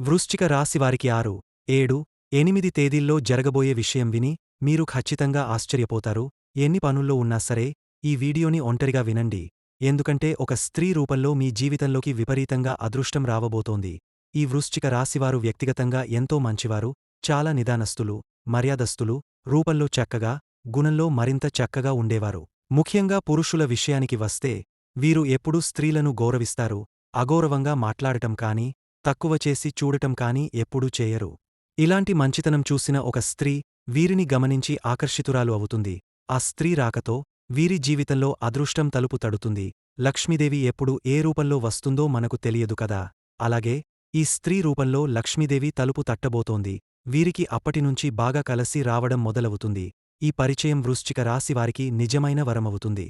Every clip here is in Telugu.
వృశ్చిక రాశివారికి ఆరు ఏడు ఎనిమిది తేదీల్లో జరగబోయే విషయం విని మీరు ఖచ్చితంగా ఆశ్చర్యపోతారు. ఎన్ని పనుల్లో ఉన్నా సరే ఈ వీడియోని ఒంటరిగా వినండి. ఎందుకంటే ఒక స్త్రీ రూపంలో మీ జీవితంలోకి విపరీతంగా అదృష్టం రావబోతోంది. ఈ వృశ్చిక రాశివారు వ్యక్తిగతంగా ఎంతో మంచివారు చాలా నిదానస్తులు మర్యాదస్తులు రూపంలో చక్కగా గుణంలో మరింత చక్కగా ఉండేవారు. ముఖ్యంగా పురుషుల విషయానికి వస్తే వీరు ఎప్పుడూ స్త్రీలను గౌరవిస్తారు అగౌరవంగా మాట్లాడటం కానీ తక్కువ చేసి చూడటం కానీ ఎప్పుడూ చేయరు. ఇలాంటి మంచితనం చూసిన ఒక స్త్రీ వీరిని గమనించి ఆకర్షితురాలు అవుతుంది. ఆ స్త్రీ రాకతో వీరి జీవితంలో అదృష్టం తలుపు తడుతుంది. లక్ష్మీదేవి ఎప్పుడు ఏ రూపంలో వస్తుందో మనకు తెలియదు కదా. అలాగే ఈ స్త్రీ రూపంలో లక్ష్మీదేవి తలుపు తట్టబోతోంది. వీరికి అప్పటినుంచి బాగా కలసి రావడం మొదలవుతుంది. ఈ పరిచయం వృశ్చిక రాశివారికి నిజమైన వరమవుతుంది.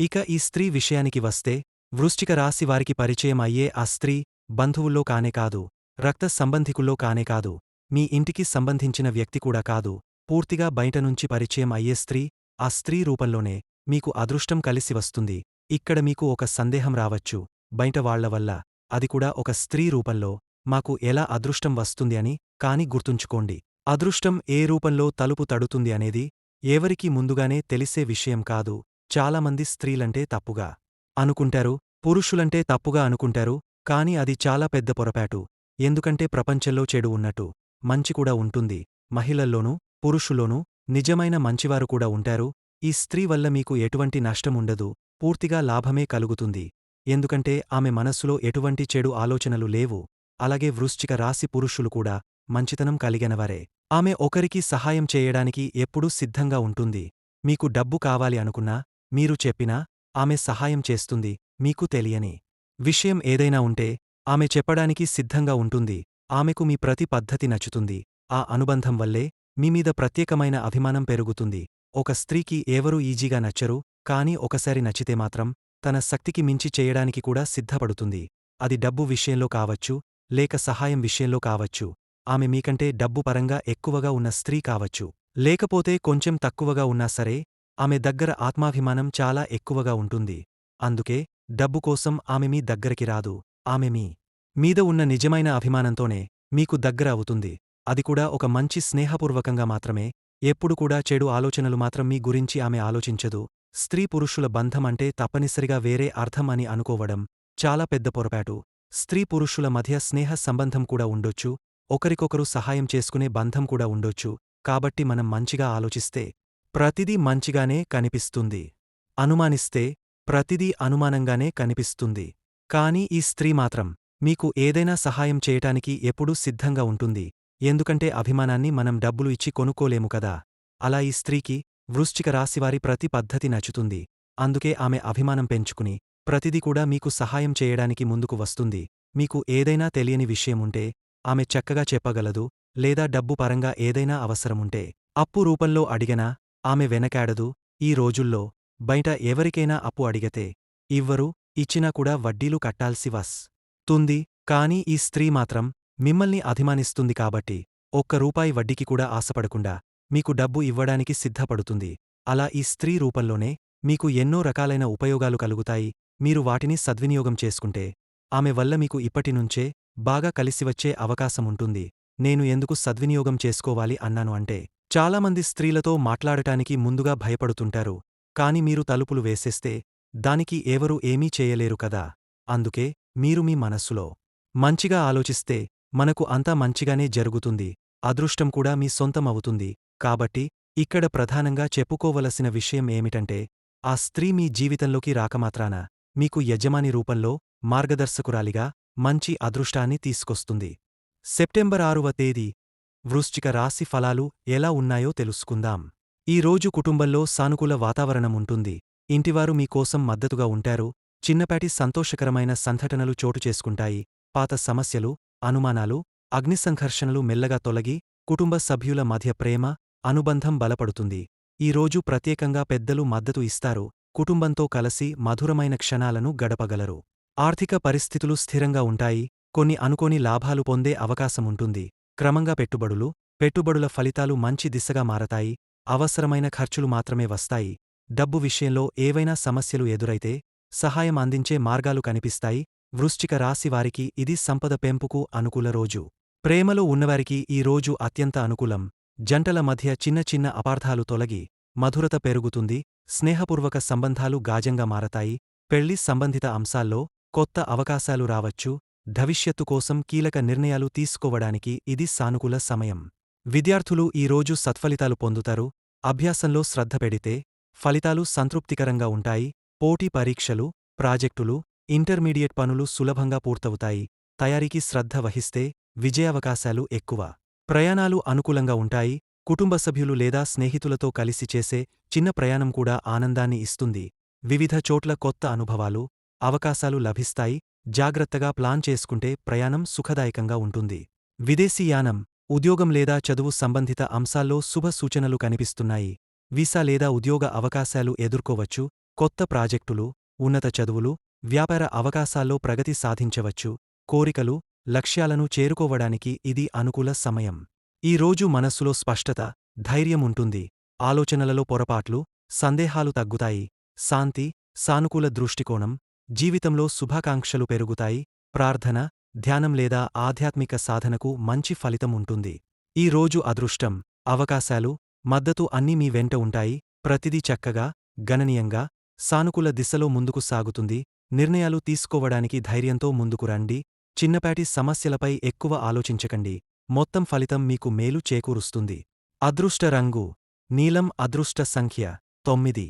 ఇక ఈ స్త్రీ విషయానికి వస్తే వృశ్చిక రాశివారికి పరిచయం అయ్యే ఆ స్త్రీ బంధువుల్లో కానే కాదు రక్త సంబంధికుల్లో కానే కాదు మీ ఇంటికి సంబంధించిన వ్యక్తి కూడా కాదు పూర్తిగా బయటనుంచి పరిచయం అయ్యే స్త్రీ ఆ స్త్రీ రూపంలోనే మీకు అదృష్టం కలిసి వస్తుంది. ఇక్కడ మీకు ఒక సందేహం రావచ్చు బయట వాళ్ళ వల్ల అది కూడా ఒక స్త్రీ రూపంలో మాకు ఎలా అదృష్టం వస్తుంది అని కాని గుర్తుంచుకోండి. అదృష్టం ఏ రూపంలో తలుపు తడుతుంది అనేది ఎవరికీ ముందుగానే తెలిసే విషయం కాదు చాలామంది స్త్రీలంటే తప్పుగా అనుకుంటారు పురుషులంటే తప్పుగా అనుకుంటారు కాని అది చాలా పెద్ద పొరపాటు. ఎందుకంటే ప్రపంచంలో చెడు ఉన్నట్టు. మంచి కూడా ఉంటుంది. మహిళల్లోనూ పురుషులోనూ నిజమైన మంచివారు కూడా ఉంటారు. ఈ స్త్రీ వల్ల మీకు ఎటువంటి నష్టముండదు పూర్తిగా లాభమే కలుగుతుంది. ఎందుకంటే ఆమె మనస్సులో ఎటువంటి చెడు ఆలోచనలు లేవు. అలాగే వృశ్చిక రాశి పురుషులు కూడా మంచితనం కలిగినవారే. ఆమె ఒకరికి సహాయం చేయడానికి ఎప్పుడూ సిద్ధంగా ఉంటుంది. మీకు డబ్బు కావాలి అనుకున్నా మీరు చెప్పినా ఆమె సహాయం చేస్తుంది మీకు తెలియని విషయం ఏదైనా ఉంటే ఆమె చెప్పడానికి సిద్ధంగా ఉంటుంది. ఆమెకు మీ ప్రతి పద్ధతి నచ్చుతుంది. ఆ అనుబంధం వల్లే మీమీద ప్రత్యేకమైన అభిమానం పెరుగుతుంది. ఒక స్త్రీకి ఎవరూ ఈజీగా నచ్చరు కాని ఒకసారి నచ్చితే మాత్రం తన శక్తికి మించి చేయడానికి కూడా సిద్ధపడుతుంది. అది డబ్బు విషయంలో కావచ్చు లేక సహాయం విషయంలో కావచ్చు. ఆమె మీకంటే డబ్బు పరంగా ఎక్కువగా ఉన్న స్త్రీ కావచ్చు. లేకపోతే కొంచెం తక్కువగా ఉన్నా సరే ఆమె దగ్గర ఆత్మాభిమానం చాలా ఎక్కువగా ఉంటుంది. అందుకే డబ్బు కోసం ఆమె మీ దగ్గరికి రాదు. ఆమె మీ మీద ఉన్న నిజమైన అభిమానంతోనే మీకు దగ్గర అవుతుంది. అది కూడా ఒక మంచి స్నేహపూర్వకంగా మాత్రమే. ఎప్పుడు కూడా చెడు ఆలోచనలు మాత్రం మీ గురించి ఆమె ఆలోచించదు. స్త్రీ పురుషుల బంధం అంటే తప్పనిసరిగా వేరే అర్థం అని అనుకోవడం చాలా పెద్ద పొరపాటు. స్త్రీ పురుషుల మధ్య స్నేహ సంబంధం కూడా ఉండొచ్చు. ఒకరికొకరు సహాయం చేసుకునే బంధం కూడా ఉండొచ్చు. కాబట్టి మనం మంచిగా ఆలోచిస్తే ప్రతిదీ మంచిగానే కనిపిస్తుంది. అనుమానిస్తే ప్రతిదీ అనుమానంగానే కనిపిస్తుంది. కాని ఈ స్త్రీ మాత్రం మీకు ఏదైనా సహాయం చేయటానికి ఎప్పుడూ సిద్ధంగా ఉంటుంది. ఎందుకంటే అభిమానాన్ని మనం డబ్బులు ఇచ్చి కొనుక్కోలేము కదా. అలా ఈ స్త్రీకి వృశ్చిక రాశివారి ప్రతి పద్ధతి నచ్చుతుంది. అందుకే ఆమె అభిమానం పెంచుకుని ప్రతిదీ కూడా మీకు సహాయం చేయడానికి ముందుకు వస్తుంది. మీకు ఏదైనా తెలియని విషయముంటే ఆమె చక్కగా చెప్పగలదు లేదా డబ్బు పరంగా ఏదైనా అవసరముంటే అప్పు రూపంలో అడిగనా ఆమె వెనకాడదు. ఈ రోజుల్లో బయట ఎవరికైనా అప్పు అడిగితే ఇవ్వరు ఇచ్చినా కూడా వడ్డీలు కట్టాల్సి వస్ తుంది. కాని ఈ స్త్రీ మాత్రం మిమ్మల్ని అభిమానిస్తుంది కాబట్టి ఒక్క రూపాయి వడ్డీకి కూడా ఆశపడకుండా మీకు డబ్బు ఇవ్వడానికి సిద్ధపడుతుంది. అలా ఈ స్త్రీ రూపంలోనే మీకు ఎన్నో రకాలైన ఉపయోగాలు కలుగుతాయి. మీరు వాటిని సద్వినియోగం చేసుకుంటే ఆమె వల్ల మీకు ఇప్పటినుంచే బాగా కలిసివచ్చే అవకాశముంటుంది నేను ఎందుకు సద్వినియోగం చేసుకోవాలి అన్నాను అంటే చాలామంది స్త్రీలతో మాట్లాడటానికి ముందుగా భయపడుతుంటారు. కాని మీరు తలుపులు వేసేస్తే దానికి ఎవరూ ఏమీ చేయలేరు కదా. అందుకే మీరు మీ మనస్సులో మంచిగా ఆలోచిస్తే మనకు అంతా మంచిగానే జరుగుతుంది అదృష్టం కూడా మీ సొంతం అవుతుంది. కాబట్టి ఇక్కడ ప్రధానంగా చెప్పుకోవలసిన విషయం ఏమిటంటే ఆ స్త్రీ మీ జీవితంలోకి రాకమాత్రాన మీకు యజమాని రూపంలో మార్గదర్శకురాలిగా మంచి అదృష్టాన్ని తీసుకొస్తుంది. సెప్టెంబర్ ఆరువ తేదీ వృశ్చిక రాశి ఫలాలు ఎలా ఉన్నాయో తెలుసుకుందాం. ఈ రోజు కుటుంబంలో సానుకూల వాతావరణం ఉంటుంది. ఇంటివారు మీకోసం మద్దతుగా ఉంటారు. చిన్నపాటి సంతోషకరమైన సంఘటనలు చోటు చేసుకుంటాయి. పాత సమస్యలు అనుమానాలు అగ్నిసంఘర్షణలు మెల్లగా తొలగి కుటుంబ సభ్యుల మధ్య ప్రేమ అనుబంధం బలపడుతుంది. ఈ రోజు ప్రత్యేకంగా పెద్దలు మద్దతు ఇస్తారు. కుటుంబంతో కలసి మధురమైన క్షణాలను గడపగలరు. ఆర్థిక పరిస్థితులు స్థిరంగా ఉంటాయి. కొన్ని అనుకోని లాభాలు పొందే అవకాశముంటుంది క్రమంగా పెట్టుబడులు పెట్టుబడుల ఫలితాలు మంచి దిశగా మారతాయి. అవసరమైన ఖర్చులు మాత్రమే వస్తాయి. డబ్బు విషయంలో ఏవైనా సమస్యలు ఎదురైతే సహాయం అందించే మార్గాలు కనిపిస్తాయి. వృశ్చిక రాశి వారికి ఇది సంపద పెంపుకు అనుకూల రోజు. ప్రేమలో ఉన్నవారికి ఈ రోజు అత్యంత అనుకూలం. జంటల మధ్య చిన్న చిన్న అపార్థాలు తొలగి మధురత పెరుగుతుంది. స్నేహపూర్వక సంబంధాలు గాజంగా మారతాయి. పెళ్ళి సంబంధిత అంశాల్లో కొత్త అవకాశాలు రావచ్చు. భవిష్యత్తు కోసం కీలక నిర్ణయాలు తీసుకోవడానికి ఇది సానుకూల సమయం. విద్యార్థులు ఈరోజు సత్ఫలితాలు పొందుతారు అభ్యాసంలో శ్రద్ధ పెడితే ఫలితాలు సంతృప్తికరంగా ఉంటాయి పోటీ పరీక్షలు ప్రాజెక్టులు ఇంటర్మీడియట్ పనులు సులభంగా పూర్తవుతాయి తయారీకి శ్రద్ధ వహిస్తే విజయావకాశాలు ఎక్కువ. ప్రయాణాలు అనుకూలంగా ఉంటాయి కుటుంబ సభ్యులు లేదా స్నేహితులతో కలిసి చేసే చిన్న ప్రయాణం కూడా ఆనందాన్ని ఇస్తుంది. వివిధ చోట్ల కొత్త అనుభవాలు అవకాశాలు లభిస్తాయి జాగ్రత్తగా ప్లాన్ చేసుకుంటే ప్రయాణం సుఖదాయకంగా ఉంటుంది. విదేశీయానం ఉద్యోగం లేదా చదువు సంబంధిత అంశాల్లో శుభ సూచనలు కనిపిస్తున్నాయి. వీసా లేదా ఉద్యోగ అవకాశాలు ఎదుర్కోవచ్చు కొత్త ప్రాజెక్టులు ఉన్నత చదువులు వ్యాపార అవకాశాల్లో ప్రగతి సాధించవచ్చు కోరికలు లక్ష్యాలను చేరుకోవడానికి ఇది అనుకూల సమయం. ఈ రోజు మనస్సులో స్పష్టత ధైర్యం ఉంటుంది. ఆలోచనలలో పొరపాట్లు సందేహాలు తగ్గుతాయి. శాంతి సానుకూల దృష్టికోణం జీవితంలో శుభాకాంక్షలు పెరుగుతాయి. ప్రార్థన ధ్యానం లేదా ఆధ్యాత్మిక సాధనకు మంచి ఫలితం ఉంటుంది. ఈ రోజు అదృష్టం అవకాశాలు మద్దతు అన్నీ మీ వెంట ఉంటాయి. ప్రతిదీ చక్కగా గణనీయంగా సానుకూల దిశలో ముందుకు సాగుతుంది. నిర్ణయాలు తీసుకోవడానికి ధైర్యంతో ముందుకు రండి. చిన్నపాటి సమస్యలపై ఎక్కువ ఆలోచించకండి. మొత్తం ఫలితం మీకు మేలు చేకూరుస్తుంది. అదృష్ట రంగు నీలం అదృష్ట సంఖ్య తొమ్మిది.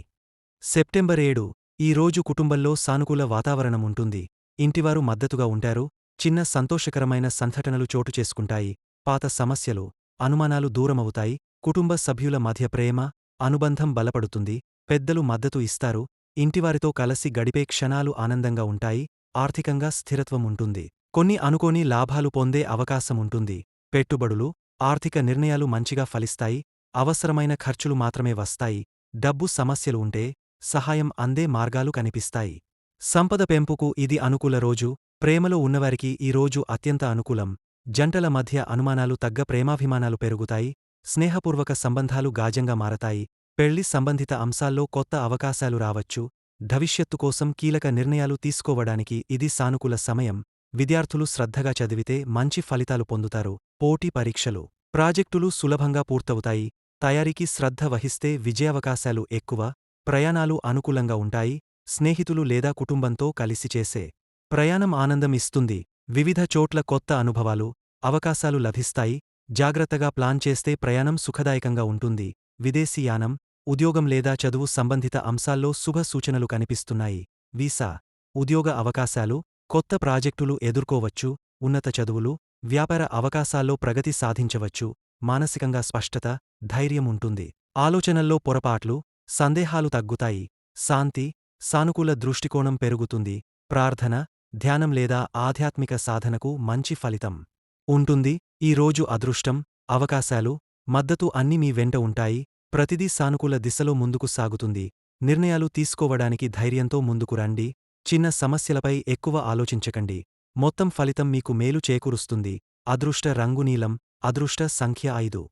సెప్టెంబర్ ఏడు ఈ రోజు కుటుంబంలో సానుకూల వాతావరణం ఉంటుంది. ఇంటివారు మద్దతుగా ఉంటారు. చిన్న సంతోషకరమైన సంఘటనలు చోటు చేసుకుంటాయి. పాత సమస్యలు అనుమానాలు దూరమవుతాయి. కుటుంబ సభ్యుల మధ్య ప్రేమ అనుబంధం బలపడుతుంది. పెద్దలు మద్దతు ఇస్తారు. ఇంటివారితో కలసి గడిపే క్షణాలు ఆనందంగా ఉంటాయి. ఆర్థికంగా స్థిరత్వం ఉంటుంది. కొన్ని అనుకోని లాభాలు పొందే అవకాశముంటుంది పెట్టుబడులు ఆర్థిక నిర్ణయాలు మంచిగా ఫలిస్తాయి. అవసరమైన ఖర్చులు మాత్రమే వస్తాయి. డబ్బు సమస్యలు ఉంటే సహాయం అందే మార్గాలు కనిపిస్తాయి. సంపద పెంపుకు ఇది అనుకూల రోజు. ప్రేమలో ఉన్నవారికి ఈ రోజు అత్యంత అనుకూలం. జంటల మధ్య అనుమానాలు తగ్గ ప్రేమాభిమానాలు పెరుగుతాయి స్నేహపూర్వక సంబంధాలు గాజంగా మారతాయి పెళ్ళి సంబంధిత అంశాల్లో కొత్త అవకాశాలు రావచ్చు. భవిష్యత్తు కోసం కీలక నిర్ణయాలు తీసుకోవడానికి ఇది సానుకూల సమయం. విద్యార్థులు శ్రద్ధగా చదివితే మంచి ఫలితాలు పొందుతారు. పోటీ పరీక్షలు ప్రాజెక్టులు సులభంగా పూర్తవుతాయి. తయారీకి శ్రద్ధ వహిస్తే విజయావకాశాలు ఎక్కువ ప్రయాణాలు అనుకూలంగా ఉంటాయి స్నేహితులు లేదా కుటుంబంతో కలిసి చేసే ప్రయాణం ఆనందం ఇస్తుంది. వివిధ చోట్ల కొత్త అనుభవాలు అవకాశాలు లభిస్తాయి. జాగ్రత్తగా ప్లాన్ చేస్తే ప్రయాణం సుఖదాయకంగా ఉంటుంది. విదేశీయానం ఉద్యోగం లేదా చదువు సంబంధిత అంశాల్లో శుభ సూచనలు కనిపిస్తున్నాయి. వీసా ఉద్యోగ అవకాశాలు కొత్త ప్రాజెక్టులు ఎదుర్కోవచ్చు ఉన్నత చదువులు వ్యాపార అవకాశాల్లో ప్రగతి సాధించవచ్చు మానసికంగా స్పష్టత ధైర్యం ఉంటుంది. ఆలోచనల్లో పొరపాట్లు సందేహాలు తగ్గుతాయి. శాంతి సానుకూల దృష్టికోణం పెరుగుతుంది. ప్రార్థన ధ్యానం లేదా ఆధ్యాత్మిక సాధనకు మంచి ఫలితం ఉంటుంది. ఈ రోజు అదృష్టం అవకాశాలు మద్దతు అన్నీ మీ వెంట ఉంటాయి. ప్రతిదీ సానుకూల దిశలో ముందుకు సాగుతుంది. నిర్ణయాలు తీసుకోవడానికి ధైర్యంతో ముందుకు రండి. చిన్న సమస్యలపై ఎక్కువ ఆలోచించకండి. మొత్తం ఫలితం మీకు మేలు చేకూరుస్తుంది. అదృష్ట రంగు నీలం అదృష్ట సంఖ్య ఐదు.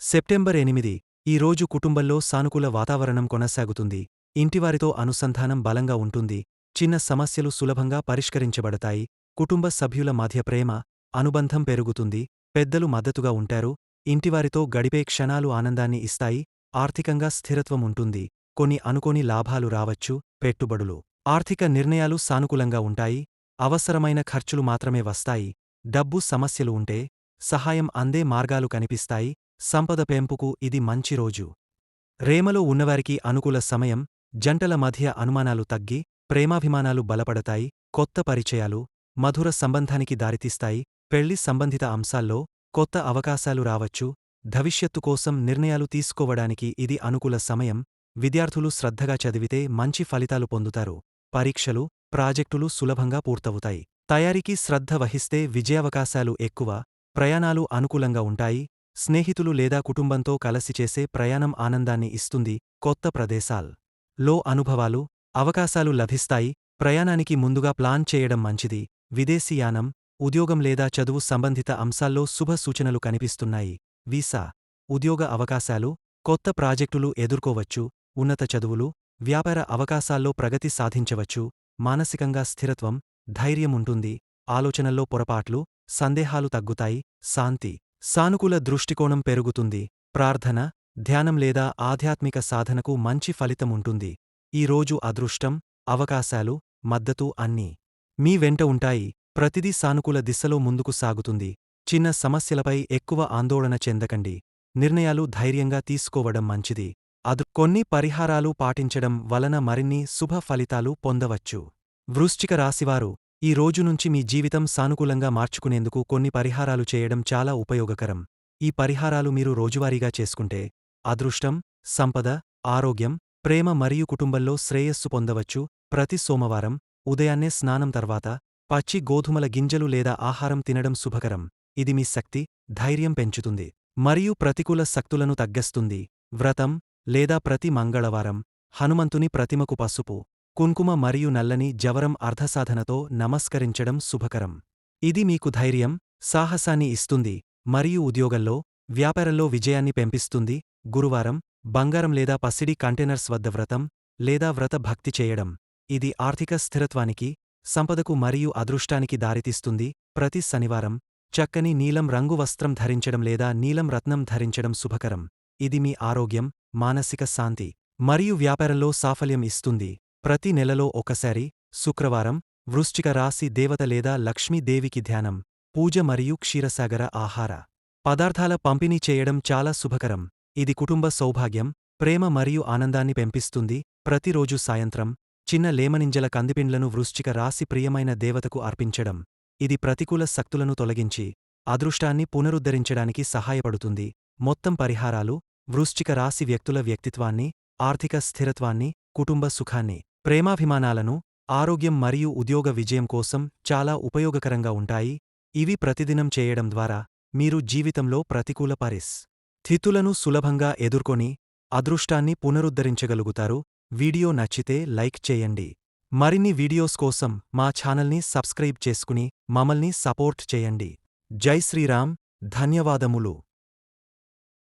సెప్టెంబర్ ఎనిమిది. ఈ రోజు కుటుంబంలో సానుకూల వాతావరణం కొనసాగుతుంది. ఇంటివారితో అనుసంధానం బలంగా ఉంటుంది. చిన్న సమస్యలు సులభంగా పరిష్కరించబడతాయి. కుటుంబ సభ్యుల మధ్య ప్రేమ అనుబంధం పెరుగుతుంది. పెద్దలు మద్దతుగా ఉంటారు. ఇంటివారితో గడిపే క్షణాలు ఆనందాన్ని ఇస్తాయి. ఆర్థికంగా స్థిరత్వం ఉంటుంది. కొన్ని అనుకోని లాభాలు రావచ్చు. పెట్టుబడులు. ఆర్థిక నిర్ణయాలు సానుకూలంగా ఉంటాయి. అవసరమైన ఖర్చులు మాత్రమే వస్తాయి. డబ్బు సమస్యలు ఉంటే సహాయం అందే మార్గాలు కనిపిస్తాయి. సంపద పెంపుకు ఇది మంచి రోజు. రేమలో ఉన్నవారికి అనుకూల సమయం జంటల మధ్య అనుమానాలు తగ్గి ప్రేమాభిమానాలు బలపడతాయి కొత్త పరిచయాలు మధుర సంబంధానికి దారితీస్తాయి పెళ్ళి సంబంధిత అంశాల్లో కొత్త అవకాశాలు రావచ్చు. భవిష్యత్తు కోసం నిర్ణయాలు తీసుకోవడానికి ఇది అనుకూల సమయం. విద్యార్థులు శ్రద్ధగా చదివితే మంచి ఫలితాలు పొందుతారు. పరీక్షలు ప్రాజెక్టులు సులభంగా పూర్తవుతాయి. తయారీకి శ్రద్ధ వహిస్తే విజయావకాశాలు ఎక్కువ ప్రయాణాలు అనుకూలంగా ఉంటాయి. స్నేహితులు లేదా కుటుంబంతో కలసి చేసే ప్రయాణం ఆనందాన్ని ఇస్తుంది. కొత్త ప్రదేశాల్లో అనుభవాలు అవకాశాలు లభిస్తాయి ప్రయాణానికి ముందుగా ప్లాన్ చేయడం మంచిది. విదేశీయానం ఉద్యోగం లేదా చదువు సంబంధిత అంశాల్లో శుభ సూచనలు కనిపిస్తున్నాయి. వీసా ఉద్యోగ అవకాశాలు కొత్త ప్రాజెక్టులు ఎదుర్కోవచ్చు ఉన్నత చదువులు వ్యాపార అవకాశాల్లో ప్రగతి సాధించవచ్చు మానసికంగా స్థిరత్వం ధైర్యం ఉంటుంది ఆలోచనల్లో పొరపాట్లు సందేహాలు తగ్గుతాయి శాంతి సానుకూల దృష్టికోణం పెరుగుతుంది ప్రార్థన ధ్యానం లేదా ఆధ్యాత్మిక సాధనకు మంచి ఫలితం ఈరోజు అదృష్టం అవకాశాలు మద్దతు అన్నీ మీ వెంట ఉంటాయి. ప్రతిదీ సానుకూల దిశలో ముందుకు సాగుతుంది. చిన్న సమస్యలపై ఎక్కువ ఆందోళన చెందకండి. నిర్ణయాలు ధైర్యంగా తీసుకోవడం మంచిది. అదు కొన్ని పరిహారాలు పాటించడం వలన మరిన్ని శుభ ఫలితాలు పొందవచ్చు. వృశ్చిక రాశివారు ఈ రోజు నుంచి మీ జీవితం సానుకూలంగా మార్చుకునేందుకు కొన్ని పరిహారాలు చేయడం చాలా ఉపయోగకరం. ఈ పరిహారాలు మీరు రోజువారీగా చేసుకుంటే అదృష్టం సంపద ఆరోగ్యం ప్రేమ మరియు కుటుంబంలో శ్రేయస్సు పొందవచ్చు. ప్రతి సోమవారం ఉదయాన్నే స్నానం తర్వాత పచ్చి గోధుమల గింజలు లేదా ఆహారం తినడం శుభకరం. ఇది మీ శక్తి ధైర్యం పెంచుతుంది. మరియు ప్రతికూల శక్తులను తగ్గస్తుంది. వ్రతం లేదా ప్రతి మంగళవారం హనుమంతుని ప్రతిమకు పసుపు కుంకుమ మరియు నల్లని జవరం అర్ధసాధనతో నమస్కరించడం శుభకరం. ఇది మీకు ధైర్యం సాహసాన్ని ఇస్తుంది. మరియు ఉద్యోగంలో వ్యాపారంలో విజయాన్ని పెంపిస్తుంది. గురువారం బంగారం లేదా పసిడి కంటైనర్స్ వద్ద వ్రతం లేదా వ్రత భక్తి చేయడం. ఇది ఆర్థిక స్థిరత్వానికి సంపదకు మరియు అదృష్టానికి దారితీస్తుంది. ప్రతి శనివారం చక్కని నీలం రంగు వస్త్రం ధరించడం లేదా నీలం రత్నం ధరించడం శుభకరం. ఇది మీ ఆరోగ్యం మానసిక శాంతి మరియు వ్యాపారంలో సాఫల్యం ఇస్తుంది. ప్రతి నెలలో ఒకసారి శుక్రవారం వృశ్చిక రాశి దేవత లేదా లక్ష్మీదేవికి ధ్యానం పూజ మరియు క్షీరసాగర ఆహార పదార్థాల పంపిణీ చేయడం చాలా శుభకరం. ఇది కుటుంబ సౌభాగ్యం ప్రేమ మరియు ఆనందాన్ని పెంపిస్తుంది. ప్రతిరోజు సాయంత్రం చిన్న లేమనింజల కందిపిండ్లను వృశ్చిక రాశి ప్రియమైన దేవతకు అర్పించడం. ఇది ప్రతికూల శక్తులను తొలగించి అదృష్టాన్ని పునరుద్ధరించడానికి సహాయపడుతుంది. మొత్తం పరిహారాలు వృశ్చిక రాశి వ్యక్తుల వ్యక్తిత్వాన్ని ఆర్థిక స్థిరత్వాన్ని కుటుంబ సుఖాన్ని ప్రేమాభిమానాలను ఆరోగ్యం మరియు ఉద్యోగ విజయం కోసం చాలా ఉపయోగకరంగా ఉంటాయి. ఇవి ప్రతిదినం చేయడం ద్వారా మీరు జీవితంలో ప్రతికూల పరిస్ స్థితులను సులభంగా ఎదుర్కొని అదృష్టాన్ని పునరుద్ధరించగలుగుతారు. వీడియో నచ్చితే లైక్ చేయండి. మరిన్ని వీడియోస్ కోసం మా ఛానల్ని సబ్స్క్రైబ్ చేసుకుని మమల్ని సపోర్ట్ చేయండి. జై శ్రీరామ్. ధన్యవాదములు.